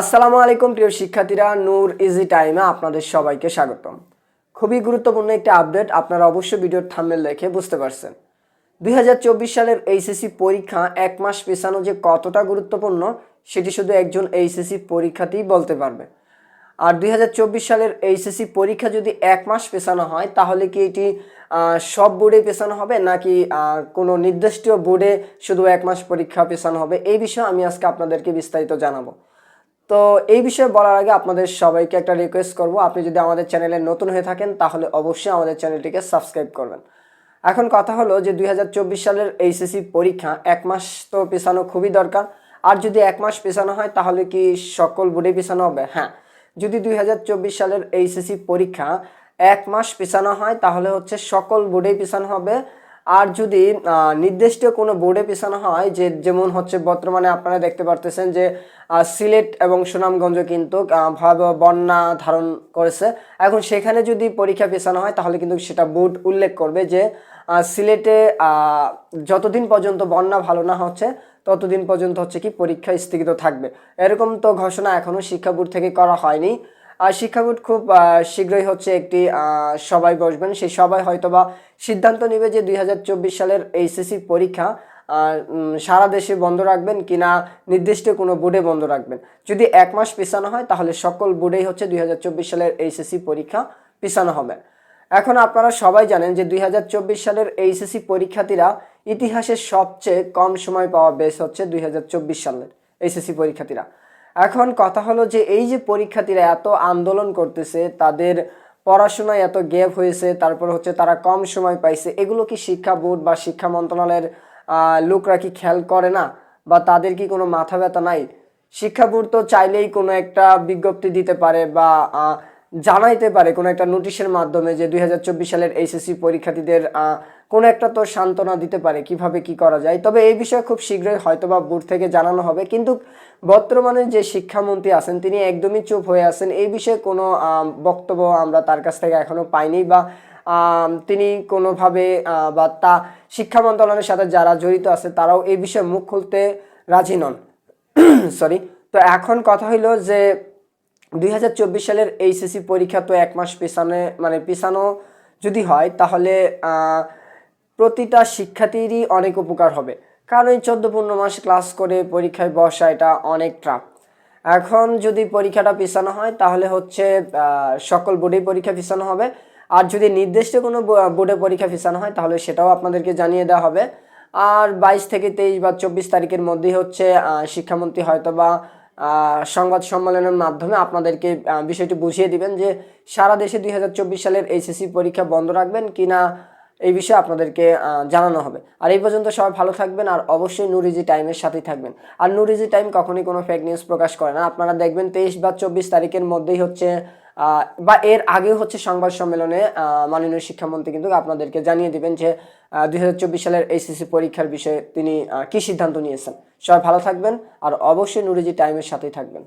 আসসালামু আলাইকুম, প্রিয় শিক্ষার্থীরা। নূর ইজি টাইমে আপনাদের সবাইকে স্বাগতম। খুবই গুরুত্বপূর্ণ একটি আপডেট আপনারা অবশ্যই ভিডিওর থাম্বনেল দেখে বুঝতে পারছেন। দুই হাজার চব্বিশ সালের এইচএসসি পরীক্ষা এক মাস পেছানো যে কতটা গুরুত্বপূর্ণ, সেটি শুধু একজন এইচএসসি পরীক্ষাতেই বলতে পারবে। আর দুই হাজার চব্বিশ সালের এইচএসসি পরীক্ষা যদি এক মাস পেছানো হয়, তাহলে কি এটি সব বোর্ডে পেছানো হবে, নাকি কোনো নির্দিষ্ট বোর্ডে শুধু এক মাস পরীক্ষা পেছানো হবে? এই বিষয়ে আমি আজকে আপনাদেরকে বিস্তারিত জানাব। তো এই বিষয়ে বলার আগে আপনাদের সবাইকে একটা রিকোয়েস্ট করব। আপনি যদি আমাদের চ্যানেলে নতুন হয়ে থাকেন, তাহলে অবশ্যই আমাদের চ্যানেলটিকে সাবস্ক্রাইব করবেন। এখন কথা হলো যে দুই হাজার চব্বিশ সালের এইচএসসি পরীক্ষা, এক মাস তো পেছানো খুবই দরকার। আর যদি এক মাস পেছানো হয়, তাহলে কি সকল বোর্ডে পেছানো হবে? হ্যাঁ যদি দুই হাজার চব্বিশ সালের এইচএসসি পরীক্ষা এক মাস পেছানো হয়, তাহলে হচ্ছে সকল বোর্ডেই পেছানো হবে। আর যদি নির্দিষ্ট কোনো বোর্ডে পেছানো হয় যে, যেমন হচ্ছে বর্তমানে আপনারা দেখতে পারতেছেন যে সিলেট এবং সুনামগঞ্জ কিন্তু ভয়াবহ বন্যা ধারণ করেছে। এখন সেখানে যদি পরীক্ষা পেছানো হয়, তাহলে কিন্তু সেটা বোর্ড উল্লেখ করবে যে সিলেটে যতদিন পর্যন্ত বন্যা ভালো না হচ্ছে, ততদিন পর্যন্ত হচ্ছে কি পরীক্ষা স্থগিত থাকবে। এরকম তো ঘোষণা এখনও শিক্ষা বোর্ড থেকে করা হয়নি। শিক্ষা বোর্ড খুব শীঘ্রই হচ্ছে একটি সবাই বসবেন। সেই সবাই হয়তোবা সিদ্ধান্ত নেবে যে দুই হাজার চব্বিশ সালের এইচএসসি পরীক্ষা সারা দেশে বন্ধ রাখবেন কিনা নির্দিষ্ট কোনো বোর্ডে বন্ধ রাখবেন। যদি এক মাস পেছানো হয়, তাহলে সকল বোর্ডেই হচ্ছে দুই হাজার চব্বিশ সালের এইচএসসি পরীক্ষা পেছানো হবে। এখন আপনারা সবাই জানেন যে দুই হাজার চব্বিশ সালের এইচএসসি পরীক্ষার্থীরা ইতিহাসের সবচেয়ে কম সময় পাওয়া বেস হচ্ছে দুই হাজার চব্বিশ সালের এইচএসসি পরীক্ষার্থীরা। এখন কথা হলো যে এই যে পরীক্ষার্থীরা এত আন্দোলন করতেছে, তাদের পড়াশোনায় এত গ্যাপ হয়েছে, তারপর হচ্ছে তারা কম সময় পাইছে, এগুলো কি শিক্ষা বোর্ড বা শিক্ষা মন্ত্রণালয়ের লোকরা কি খেয়াল করে না? বা তাদের কি কোনো মাথা ব্যথা নাই? শিক্ষা বোর্ড তো চাইলেই কোনো একটা বিজ্ঞপ্তি দিতে পারে বা জানাইতে পারে কোনো একটা নোটিশের মাধ্যমে যে দুই হাজার চব্বিশ সালের এইচএসসি পরীক্ষার্থীদের কোনো একটা তো সান্ত্বনা দিতে পারে কীভাবে কি করা যায়। তবে এই বিষয়ে খুব শীঘ্রই হয়তোবা বোর্ড থেকে জানানো হবে। কিন্তু বর্তমানে যে শিক্ষামন্ত্রী আছেন, তিনি একদমই চুপ হয়ে আছেন। এই বিষয়ে কোনো বক্তব্য আমরা তার কাছ থেকে এখনও পাইনি বা তিনি কোনোভাবে বা তা শিক্ষা মন্ত্রণালয়ের সাথে যারা জড়িত আছে, তারাও এই বিষয়ে মুখ খুলতে রাজি নন। সরি তো এখন কথা হইল যে, দুই হাজার চব্বিশ সালের এইচএসসি পরীক্ষা তো এক মাস পেছানো মানে পেছানো যদি হয়, তাহলে প্রতিটা শিক্ষার্থীরই অনেক উপকার হবে। কারণ এই চোদ্দ পনেরো মাস ক্লাস করে পরীক্ষায় বসা এটা অনেক ট্রাপ এখন যদি পরীক্ষাটা পিছানো হয়, তাহলে হচ্ছে সকল বোর্ডেই পরীক্ষা পেছানো হবে। আর যদি নির্দিষ্ট কোনো বোর্ডে পরীক্ষা পিছানো হয়, তাহলে সেটাও আপনাদেরকে জানিয়ে দেওয়া হবে। আর বাইশ থেকে তেইশ বা চব্বিশ তারিখের মধ্যেই হচ্ছে শিক্ষামন্ত্রী হয়তো বা সংবাদ সম্মেলনের মাধ্যমে আপনাদেরকে বিষয়টি বুঝিয়ে দিবেন যে সারা দেশে দুই হাজার চব্বিশ সালের এইচএসসি পরীক্ষা বন্ধ রাখবেন কিনা এই বিষয়ে আপনাদেরকে জানানো হবে। আর এই পর্যন্ত সবাই ভালো থাকবেন আর অবশ্যই নুরিজি টাইমের সাথেই থাকবেন। আর নুরিজি টাইম কখনই কোনো ফেক নিউজ প্রকাশ করে না। আপনারা দেখবেন তেইশ বা চব্বিশ তারিখের মধ্যেই হচ্ছে বা এর আগেও হচ্ছে সংবাদ সম্মেলনে মাননীয় শিক্ষামন্ত্রী কিন্তু আপনাদেরকে জানিয়ে দিবেন যে দু হাজার চব্বিশ সালের এইচএসসি পরীক্ষার বিষয়ে তিনি কি সিদ্ধান্ত নিয়েছেন। সবাই ভালো থাকবেন আর অবশ্যই নুরিজি টাইমের সাথেই থাকবেন।